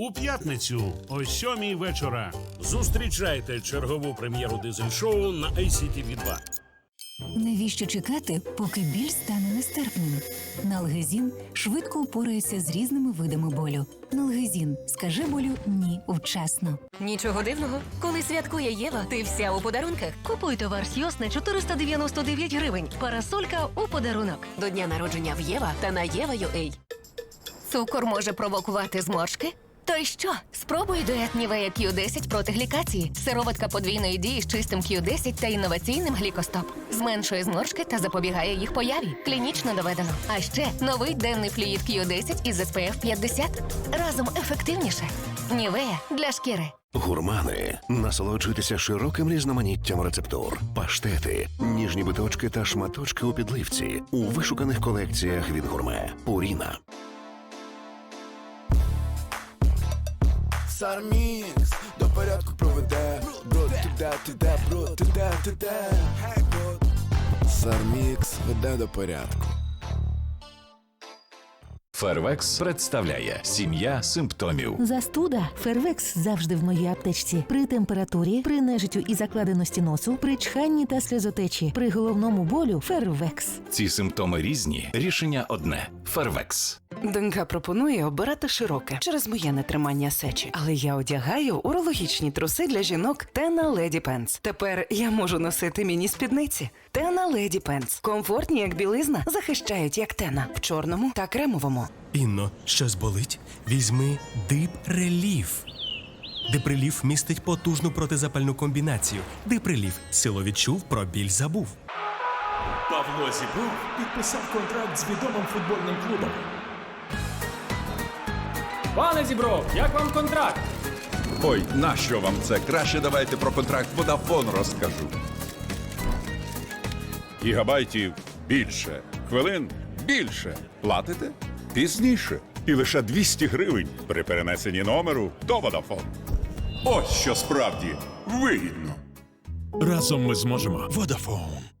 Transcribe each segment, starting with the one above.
У п'ятницю о сьомій вечора зустрічайте чергову прем'єру дизель-шоу на ICTV 2 Навіщо чекати, поки біль стане нестерпним? Налгезін швидко упорається з різними видами болю. Налгезін скаже болю ні вчасно. Нічого дивного, коли святкує Єва, ти вся у подарунках. Купуй товар Сйос на 499 гривень. Парасолька у подарунок. До дня народження в Єва та на Єва.ua. Цукор може провокувати зморшки? То й що? Спробуй дует Нівея Q10 проти глікації. Сироватка подвійної дії з чистим Q10 та інноваційним глікостоп. Зменшує зморшки та запобігає їх появі. Клінічно доведено. А ще новий денний флюїд Q10 із SPF 50. Разом ефективніше. Нівея для шкіри. Гурмани. Насолоджуйтеся широким різноманіттям рецептур, паштети, ніжні биточки та шматочки у підливці у вишуканих колекціях від гурме. Пуріна. Сармікс до порядку проведе Бро, туди, туди, бро, туди, туди Сармікс веде до порядку Фервекс представляє сім'я симптомів. Застуда Фервекс завжди в моїй аптечці. При температурі, при нежиттю і закладеності носу, при чханні та сльозотечі, при головному болю Фервекс. Ці симптоми різні. Рішення одне: Фервекс. Донька пропонує обирати широке через моє нетримання сечі, але я одягаю урологічні труси для жінок Тена Леді Пенс. Тепер я можу носити міні спідниці. Тена Леді Пенс. Комфортні, як білизна, захищають як тена в чорному та кремовому. Інно, щось болить? Візьми Дип Реліф. Диприліф містить потужну протизапальну комбінацію. Диприліф сило відчув, про біль забув. Павло Зібров підписав контракт з відомим футбольним клубом. Пане Зібров, як вам контракт? Ой, нащо вам це? Краще давайте про контракт Водафон розкажу. Гігабайтів більше, хвилин більше. Платите пізніше. І лише 200 гривень при перенесенні номеру до Водафон. Ось що справді вигідно. Разом ми зможемо. Водафон.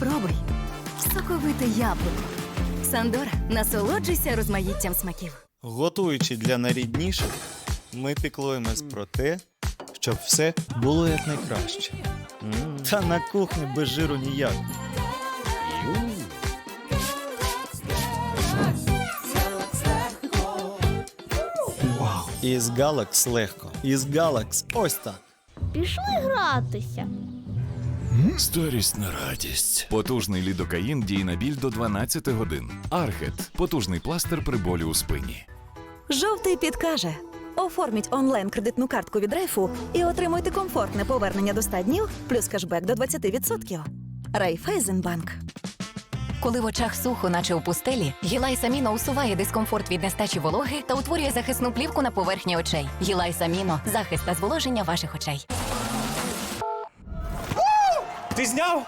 Спробуй. Соковите яблуко. Сандора, насолоджуйся розмаїттям смаків. Готуючи для найрідніших, ми піклуємось про те, щоб все було якнайкраще. Та на кухні без жиру ніяк. Із Галакс легко. Із Галакс ось так. Пішли гратися. Старість на радість. Потужний лідокаїн діє на біль до 12 годин. Аргет потужний пластир при болі у спині. Жовтий підкаже. Оформіть онлайн кредитну картку від Райфу і отримуйте комфортне повернення до 100 днів плюс кешбек до 20%. Райфайзенбанк. Коли в очах сухо, наче у пустелі, Гілай Саміно усуває дискомфорт від нестачі вологи та утворює захисну плівку на поверхні очей. Гілай Саміно захист та зволоження ваших очей. Ти зняв?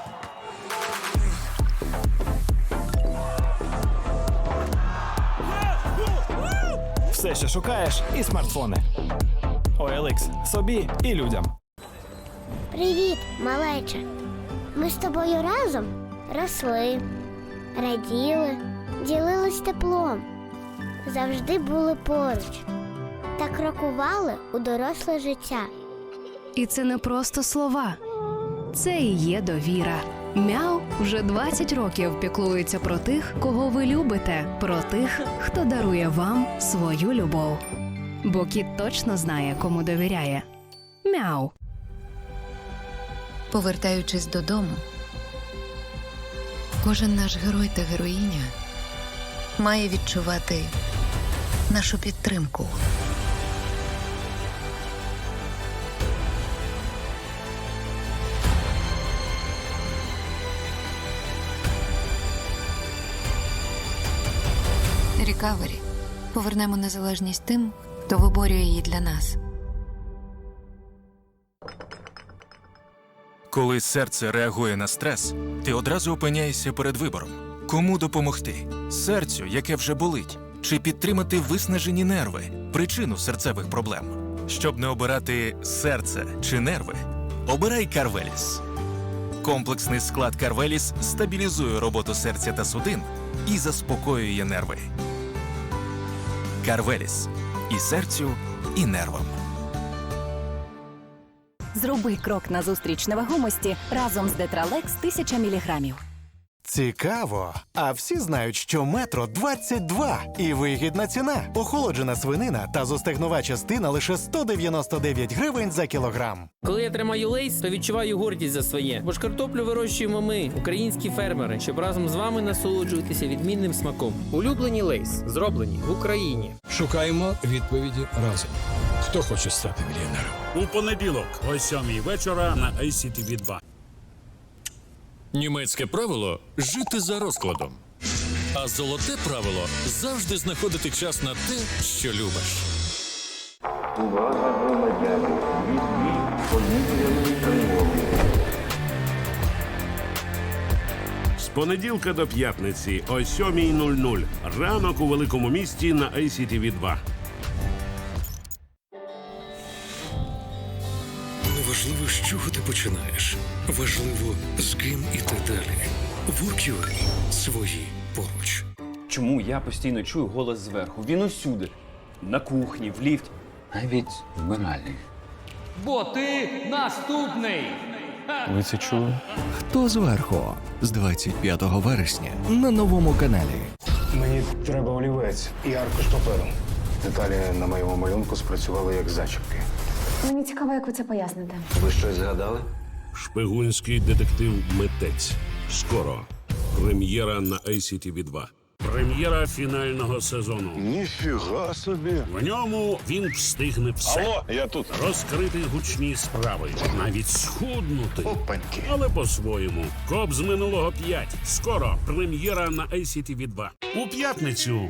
Все, що шукаєш, і смартфони. OLX собі і людям. Привіт, малеча. Ми з тобою разом росли, раділи, ділились теплом, завжди були поруч та крокували у доросле життя. І це не просто слова, це і є довіра. Мяу вже 20 років піклується про тих, кого ви любите, про тих, хто дарує вам свою любов. Бо кіт точно знає, кому довіряє. Мяу. Повертаючись додому, кожен наш герой та героїня має відчувати нашу підтримку. Рікавері. Повернемо незалежність тим, хто виборює її для нас. Коли серце реагує на стрес, ти одразу опиняєшся перед вибором. Кому допомогти? Серцю, яке вже болить, чи підтримати виснажені нерви, причину серцевих проблем. Щоб не обирати серце чи нерви, обирай Карвеліс. Комплексний склад Карвеліс стабілізує роботу серця та судин і заспокоює нерви. Карвеліс і серцю, і нервам. Зроби крок назустріч невагомості разом з Детралекс 1000 міліграмів. Цікаво. А всі знають, що метро 22 і вигідна ціна. Охолоджена свинина та зостегнова частина лише 199 гривень за кілограм. Коли я тримаю лейс, то відчуваю гордість за своє. Бо ж картоплю вирощуємо ми, українські фермери, щоб разом з вами насолоджуватися відмінним смаком. Улюблені лейс зроблені в Україні. Шукаємо відповіді разом. Хто хоче стати мільйонером? У понеділок о 7 вечора на ICTV 2. Німецьке правило жити за розкладом. А золоте правило завжди знаходити час на те, що любиш. Увага громадяни! З понеділка до п'ятниці о 7.00. Ранок у великому місті на ICTV 2. Неважливо, з чого ти починаєш. Важливо, з ким іти далі. Work.ua. свої поруч. Чому я постійно чую голос зверху? Він усюди. На кухні, в ліфті, навіть в вбиральні. Бо ти наступний! Ви це чули? Хто зверху з 25 вересня на новому каналі. Мені треба олівець і аркуш паперу. Деталі на моєму малюнку спрацювали як зачіпки. Мені цікаво, як ви це поясните. Ви щось згадали? Шпигунський детектив Митець. Скоро. Прем'єра на ICTV 2. Прем'єра фінального сезону. Ніфіга собі. В ньому він встигне все. Алло, я тут. Розкрити гучні справи, навіть схуднути. Але по-своєму. Коп з минулого 5. Скоро прем'єра на ICTV 2. У п'ятницю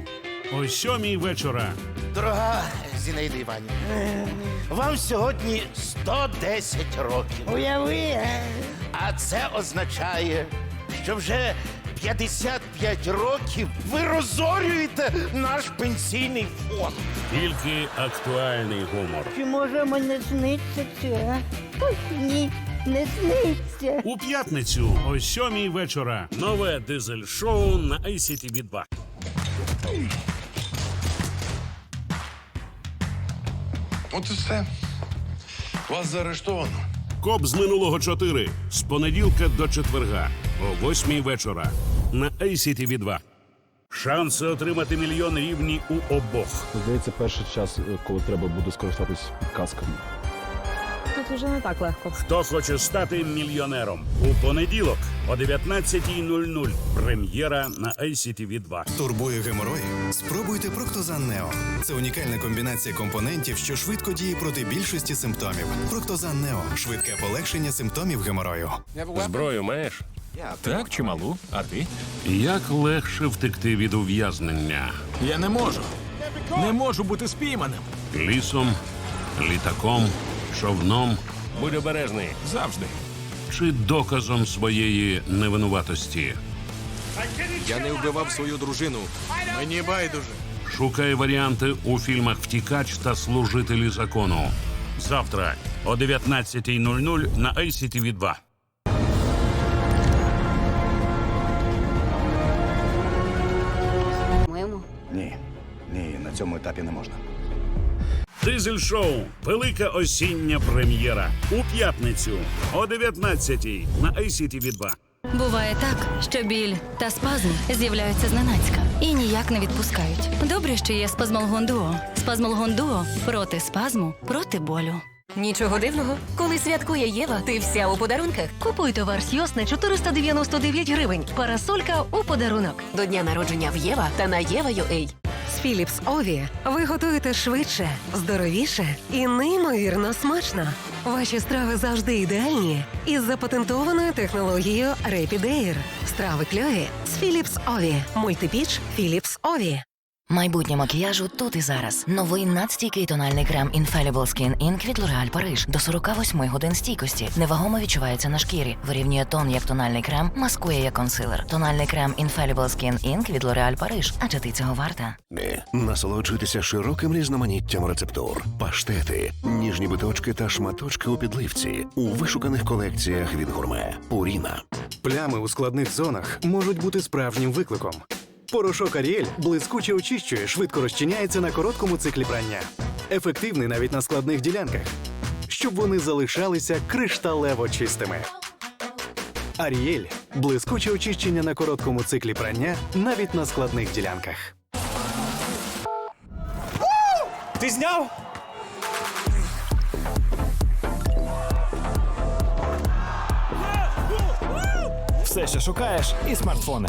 о 7 вечора. Дорога Зінаїда Іванівна, вам сьогодні 110 років. Уяви, А це означає, що вже 55 років ви розорюєте наш пенсійний фонд. Тільки актуальний гумор. чи може мене сниться це? Ой, ні, не сниться. У п'ятницю о 7 вечора. Нове дизель-шоу на ICTV 2. От і все. Вас заарештовано. Коп з минулого 4. З понеділка до четверга о 8 вечора на actv 2. Шанси отримати мільйон рівні у обох. Здається, перший час, коли треба буде скористатись підказками. Уже не так легко. Хто хоче стати мільйонером? У понеділок о 19.00. Прем'єра на ICTV 2. Турбує геморої? Спробуйте Проктозан Нео. Це унікальна комбінація компонентів, що швидко діє проти більшості симптомів. Проктозан Нео швидке полегшення симптомів геморою. Зброю маєш? Так, чималу. А ти? Як легше втекти від ув'язнення? Я не можу. Не можу бути спійманим. Лісом, літаком, човном Будь обережний. Завжди. чи доказом своєї невинуватості. Я не вбивав свою дружину. Мені байдуже. Шукай варіанти у фільмах Втікач та Служителі закону. Завтра о 19.00 на ICTV 2. Ні. Ні, на цьому етапі не можна. Дизель шоу. Велика осіння прем'єра. У п'ятницю о 19.00 на ICTV 2. Буває так, що біль та спазм з'являються зненацька і ніяк не відпускають. Добре, що є спазмолгон дуо. Спазмолгон дуо проти спазму, проти болю. Нічого дивного, коли святкує Єва, ти вся у подарунках. Купуй товар Сйос на 499 гривень. Парасолька у подарунок. До дня народження в Єва та на Єва.ua. Філіпс Ові ви готуєте швидше, здоровіше і неймовірно смачно. Ваші страви завжди ідеальні із запатентованою технологією Rapid Air. Страви кльові з Філіпс Ові. Мультипіч Філіпс Ові. Майбутнє макіяжу тут і зараз. Новий надстійкий тональний крем Infallible Skin Ink від L'Oreal Paris. До 48 годин стійкості. Невагомо відчувається на шкірі. Вирівнює тон як тональний крем, маскує як консилер. Тональний крем Infallible Skin Ink від L'Oreal Paris. Адже ти цього варта. Насолоджуйтеся широким різноманіттям рецептур, паштети, ніжні биточки та шматочки у підливці у вишуканих колекціях від гурме. Пуріна. Плями у складних зонах можуть бути справжнім викликом. Порошок Аріель блискуче очищує, швидко розчиняється на короткому циклі прання. Ефективний навіть на складних ділянках, щоб вони залишалися кришталево чистими. Аріель блискуче очищення на короткому циклі прання навіть на складних ділянках. Ти зняв? Все, що шукаєш, і смартфони.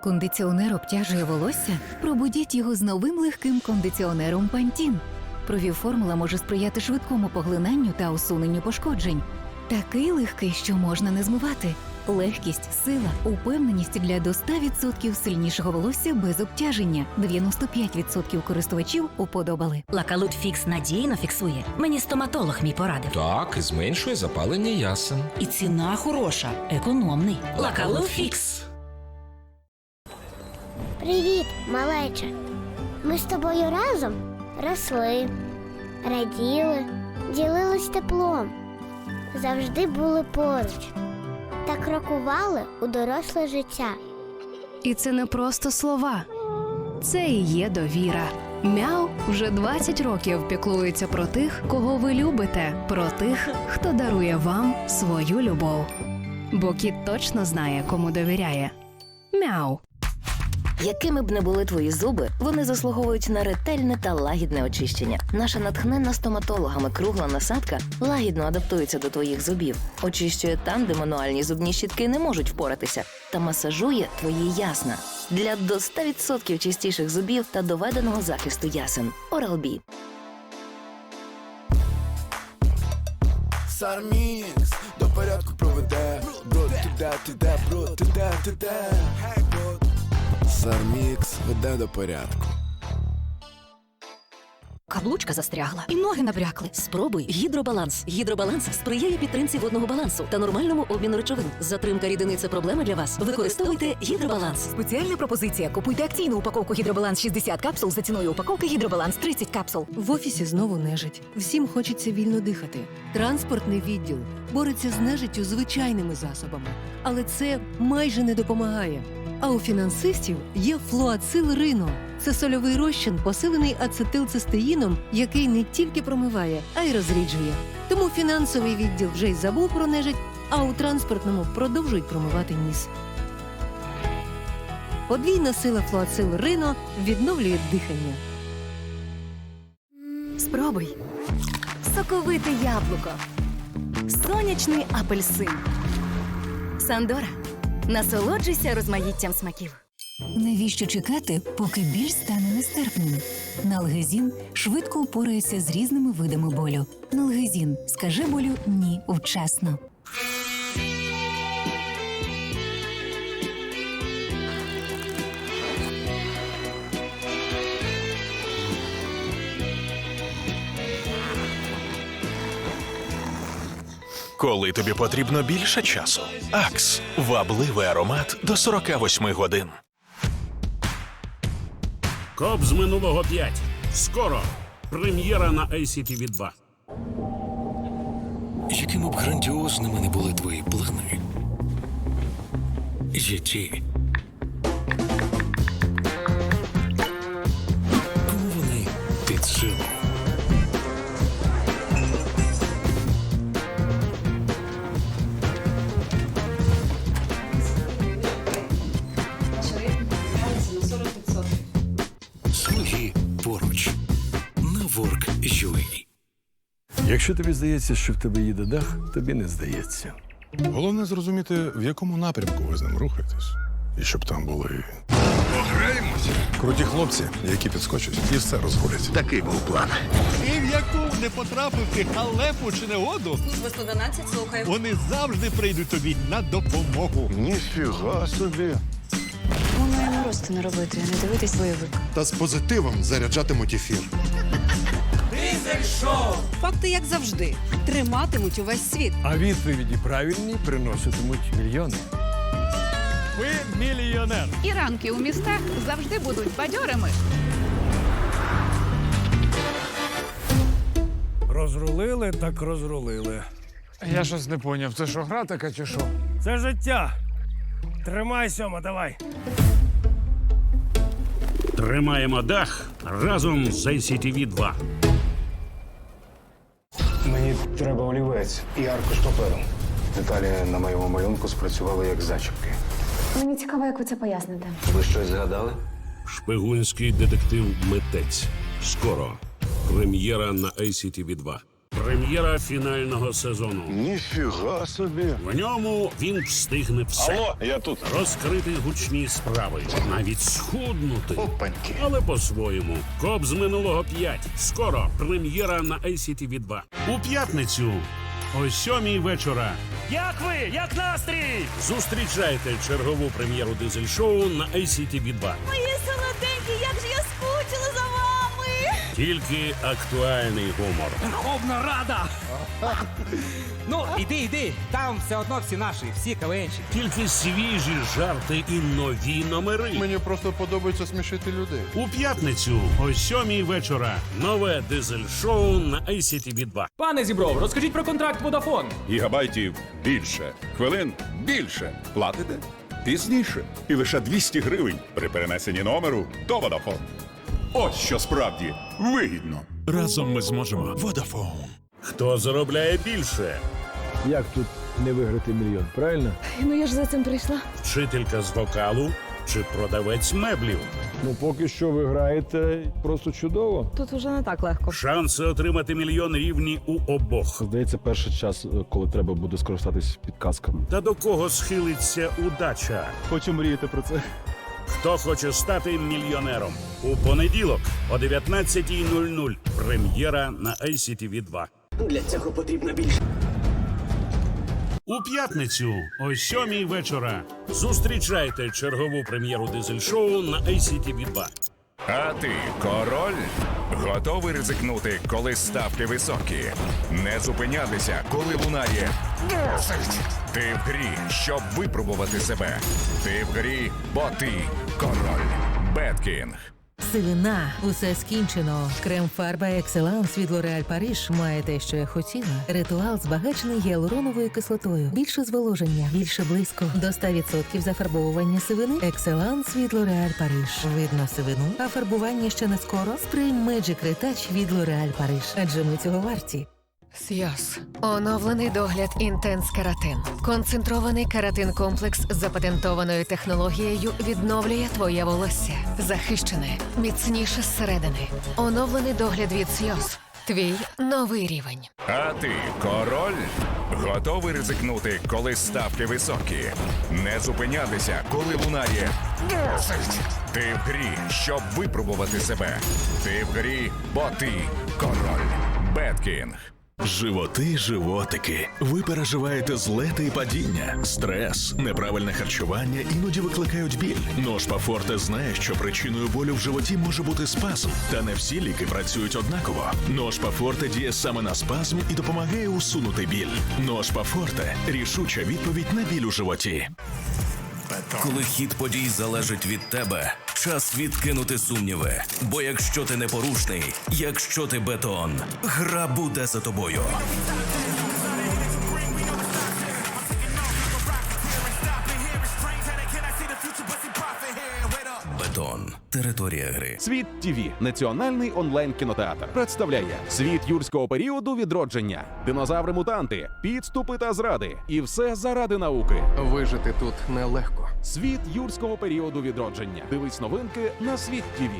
Кондиціонер обтяжує волосся? Пробудіть його з новим легким кондиціонером Пантін. Провів формула може сприяти швидкому поглинанню та усуненню пошкоджень. Такий легкий, що можна не змивати. Легкість, сила, упевненість для до 100% сильнішого волосся без обтяження. 95% користувачів уподобали. Лакалут Фікс надійно фіксує. Мені стоматолог мій порадив. Так, зменшує запалення ясен. І ціна хороша, економний. Лакалут Фікс. Привіт, малеча. Ми з тобою разом росли, раділи, ділились теплом, завжди були поруч та крокували у доросле життя. І це не просто слова, це і є довіра. Мяу вже 20 років піклується про тих, кого ви любите, про тих, хто дарує вам свою любов. Бо кіт точно знає, кому довіряє. Мяу. Якими б не були твої зуби, вони заслуговують на ретельне та лагідне очищення. Наша натхненна стоматологами кругла насадка лагідно адаптується до твоїх зубів, очищує там, де мануальні зубні щітки не можуть впоратися, та масажує твої ясна для до 100% чистіших зубів та доведеного захисту ясен. Oral-B. Сармікс до порядку проведе Бро, туди, туди, бро, туди, туди Сармікс веде до порядку Каблучка застрягла і ноги набрякли. Спробуй гідробаланс. Гідробаланс сприяє підтримці водного балансу та нормальному обміну речовин. Затримка рідини це проблема для вас. Використовуйте гідробаланс. Спеціальна пропозиція. Купуйте акційну упаковку гідробаланс 60 капсул за ціною упаковки гідробаланс 30 капсул. В офісі знову нежить. Всім хочеться вільно дихати. Транспортний відділ бореться з нежиттю звичайними засобами, але це майже не допомагає. А у фінансистів є флуацил Рино. Це сольовий розчин, посилений ацетилцистеїном, який не тільки промиває, а й розріджує. Тому фінансовий відділ вже й забув про нежить, а у транспортному продовжують промивати ніс. Подвійна сила флуацил Рино відновлює дихання. Спробуй. Соковите яблуко. Сонячний апельсин. Сандора. Насолоджуйся розмаїттям смаків. Навіщо чекати, поки біль стане нестерпним? Налгезін швидко упорається з різними видами болю. Налгезін скаже болю ні вчасно. Коли тобі потрібно більше часу. Акс вабливий аромат до 48 годин. Коп з минулого 5. Скоро. Прем'єра на ACTV 2. Якими б грандіозними не були твої плани, є ті, поруч. На Work.ua Якщо тобі здається, що в тебе їде дах, тобі не здається. Головне зрозуміти, в якому напрямку ви з ним рухаєтесь. І щоб там були. Пограємося. Круті хлопці, які підскочать і все розгулять. Такий був план. І в яку не потрапити халепу чи негоду, Служба 112, слухаю. вони завжди прийдуть тобі на допомогу. Ніфіга собі. Рости не робити, не дивитись бойовик. Та з позитивом заряджатимуть ефір. Факти, як завжди, триматимуть увесь світ. А відповіді правильні приноситимуть мільйони. Ви мільйонер. І ранки у містах завжди будуть бадьорими. Розрулили, так розрулили. Я щось не поняв, це що гра така чи що? Це життя. Тримай, сьома, давай. Тримаємо дах разом з ICTV 2. Мені треба олівець і аркуш паперу. Деталі на моєму малюнку спрацювали як зачіпки. Мені цікаво, як ви це поясните. Ви щось згадали? Шпигунський детектив Митець. Скоро. Прем'єра на ICTV 2. Прем'єра фінального сезону. Ніфіга собі. В ньому він встигне все. Алло, я тут. Розкрити гучні справи, навіть схуднути. Опаньки. Але по-своєму. Коп з минулого 5. Скоро прем'єра на ICTV 2. У п'ятницю о сьомій вечора. Як ви? Як настрій? Зустрічайте чергову прем'єру дизель-шоу на ICTV 2. Мої солоденькі, Тільки актуальний гумор. Верховна Рада! ну, іди, іди. Там все одно всі наші, всі КВНчики. Тільки свіжі жарти і нові номери. Мені просто подобається смішити людей. У п'ятницю о сьомій вечора. Нове дизель-шоу на ICTV 2. Пане Зібров, розкажіть про контракт Водафон. Гігабайтів більше, хвилин більше. Платите пізніше. І лише 200 гривень при перенесенні номеру до Vodafone. Ось що справді вигідно. Разом ми зможемо. Водафон. Хто заробляє більше? Як тут не виграти мільйон, правильно? Ну я ж за цим прийшла. Вчителька з вокалу чи продавець меблів? Ну, поки що ви граєте просто чудово. Тут уже не так легко. Шанси отримати мільйон рівні у обох. Здається, перший час, е, коли треба буде скористатись підказками. Та до кого схилиться удача? Хочу мріяти про це. Хто хоче стати мільйонером? У понеділок о 19.00. Прем'єра на ICTV 2. Для цього потрібно більше. У п'ятницю о сьомій вечора. Зустрічайте чергову прем'єру дизель-шоу на ICTV 2. А ти король? Готовий ризикнути, коли ставки високі? Не зупинятися, коли лунає. Ти в грі, щоб випробувати себе. Ти в грі, бо ти король. Беткінг. Сивина, усе скінчено. Крем фарба Екселанс від Лореаль Париж має те, що я хотіла. Ритуал збагачений гіалуроновою кислотою. Більше зволоження, більше близько. До 100% зафарбовування сивини. Екселанс від Лореаль Париж. Видно сивину, а фарбування ще не скоро. Спрей Magic Retouch від Лореаль Париж. Адже ми цього варті. Сйоз. Оновлений догляд Інтенс Каратин. Концентрований каратин комплекс з запатентованою технологією відновлює твоє волосся. Захищене, міцніше зсередини. Оновлений догляд від Сйоз. Твій новий рівень. А ти король? Готовий ризикнути, коли ставки високі? Не зупинятися, коли лунає. Ти в грі, щоб випробувати себе. Ти в грі, бо ти король. Беткінг. Животи, животики. Ви переживаєте злети і падіння, стрес, неправильне харчування іноді викликають біль. Ножпа Форте знає, що причиною болю в животі може бути спазм, та не всі ліки працюють однаково. Ножпа Форте діє саме на спазм і допомагає усунути біль. Ножпа Форте рішуча відповідь на біль у животі. Коли хід подій залежить від тебе, час відкинути сумніви. Бо якщо ти непорушний, якщо ти бетон, гра буде за тобою. Територія гри. Світ ТВ – національний онлайн кінотеатр. Представляє світ юрського періоду відродження, динозаври-мутанти, підступи та зради. І все заради науки. Вижити тут нелегко. Світ юрського періоду відродження. Дивись новинки на світ ТВ.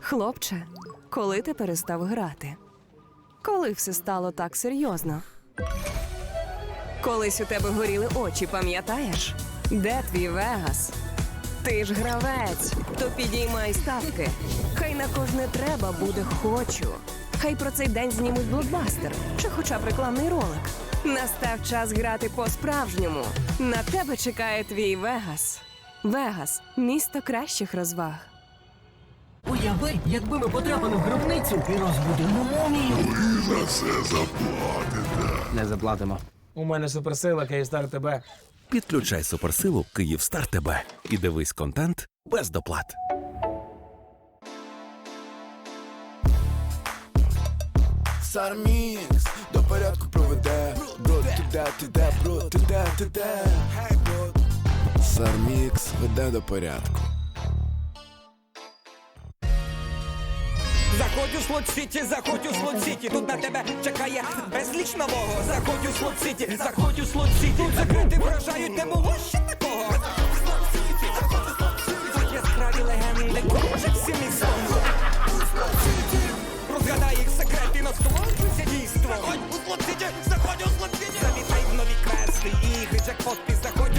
Хлопче, Коли ти перестав грати? Коли все стало так серйозно? Колись у тебе горіли очі, пам'ятаєш? Де твій Вегас? Ти ж гравець, то підіймай ставки. Хай на кожне треба буде хочу. Хай про цей день знімуть блокбастер чи хоча б рекламний ролик. Настав час грати по-справжньому. На тебе чекає твій Вегас. Вегас місто кращих розваг. Уяви, якби ми потрапили в гробницю і розбудили мумію. За все заплатите. Не заплатимо. У мене суперсила Київстар тебе. Підключай суперсилу Київстар ТБ і дивись контент без доплат. Сармікс до порядку проведе. Бро, ти де, ти де, бро, ти де, ти де Сармікс веде до порядку Заходь у слот сіті, заходь у слот сіті. Тут на тебе чекає безліч нового. Заходь у слот сіті, заходь у слот сіті. Тут закрити вражають, не було ще такого. Яскраві легенди, кружать всі місто. Розгадай їх секрети, насолоджуйся дійство. Заходь у слот сіті, заходь у слот сіті. Завітай в нові квести, ігри, джекпоти, заходь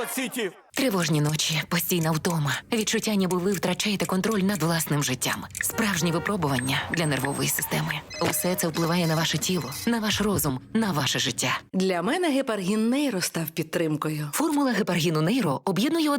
Слот сіті. Тривожні ночі, постійна втома, відчуття, ніби ви втрачаєте контроль над власним життям. Справжні випробування для нервової системи. Усе це впливає на ваше тіло, на ваш розум, на ваше життя. Для мене гепаргін нейро став підтримкою. Формула гепаргіну нейро об'єднує